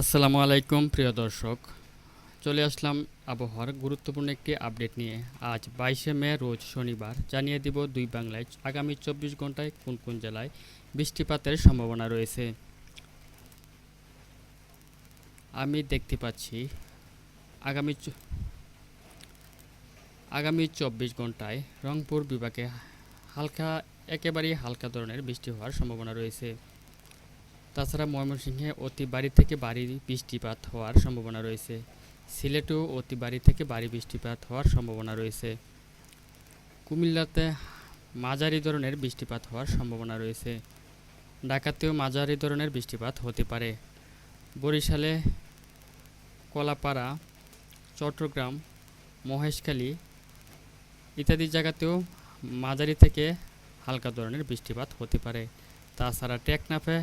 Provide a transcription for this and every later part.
আসসালামু আলাইকুম, প্রিয় দর্শক। চলে আসলাম আবহাওয়ার গুরুত্বপূর্ণ একটি আপডেট নিয়ে। আজ বাইশে মে, রোজ শনিবার। জানিয়ে দিব দুই বাংলায় আগামী চব্বিশ ঘন্টায় কোন কোন জেলায় বৃষ্টিপাতের সম্ভাবনা রয়েছে। আমি দেখতে পাচ্ছি আগামী আগামী চব্বিশ ঘন্টায় রংপুর বিভাগে হালকা, একেবারেই হালকা ধরনের বৃষ্টি হওয়ার সম্ভাবনা রয়েছে। তাছাড়া ময়মনসিংহে অতি বাড়ি থেকে ভারী বৃষ্টিপাত হওয়ার সম্ভাবনা রয়েছে। সিলেটেও অতি বাড়ি থেকে ভারী বৃষ্টিপাত হওয়ার সম্ভাবনা রয়েছে। কুমিল্লাতে মাঝারি ধরনের বৃষ্টিপাত হওয়ার সম্ভাবনা রয়েছে। ঢাকাতেও মাঝারি ধরনের বৃষ্টিপাত হতে পারে। বরিশালে কলাপাড়া, চট্টগ্রাম, মহেশখালী ইত্যাদি জায়গাতেও মাঝারি থেকে হালকা ধরনের বৃষ্টিপাত হতে পারে। তাছাড়া টেকনাফে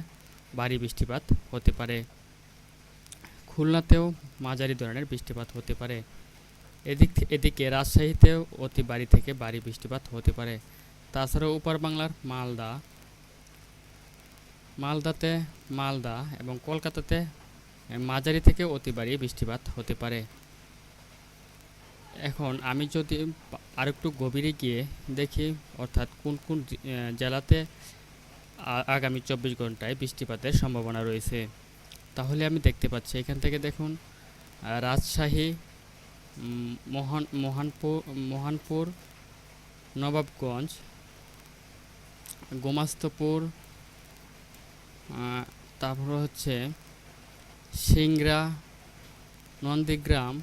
ভারী বৃষ্টিপাত হতে পারে। খুলনাতেও মাঝারি ধরনের বৃষ্টিপাত হতে পারে। এদিক এদিকে রাজশাহীতেও অতি ভারী থেকে ভারী বৃষ্টিপাত হতে পারে। তাছাড়াও উপর বাংলার মালদা, মালদাতে মালদা এবং কলকাতাতে মাঝারি থেকে অতি ভারী বৃষ্টিপাত হতে পারে। এখন আমি যদি আরেকটু গভীরে গিয়ে দেখি, অর্থাৎ কোন কোন জেলাতে আগামী চব্বিশ ঘন্টায় বৃষ্টিপাতের সম্ভাবনা রয়েছে। তাহলে আমি দেখতে পাচ্ছি, এখান থেকে দেখুন রাজশাহী মহান, মহানপুর মহানপুর, নবাবগঞ্জ, গোমাস্তপুর তারপর হচ্ছে সিংড়া, নন্দীগ্রাম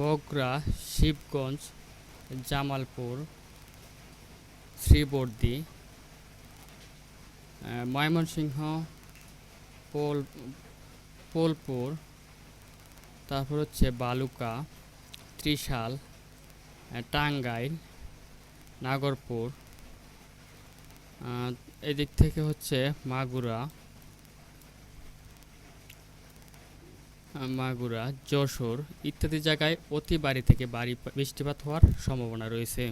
বগরা শিবগঞ্জ, জামালপুর, শ্রীবর্দী ময়মনসিংহ, পোল পোলপুর, তারপর হচ্ছে বালুকা, ত্রিশাল টাঙ্গাইল, নাগরপুর এদিক থেকে হচ্ছে মাগুরা মাগুরা, যশোর ইত্যাদি জায়গায় অতি বাড়ি থেকে বাড়ি বৃষ্টিপাত হওয়ার সম্ভাবনা রয়েছে।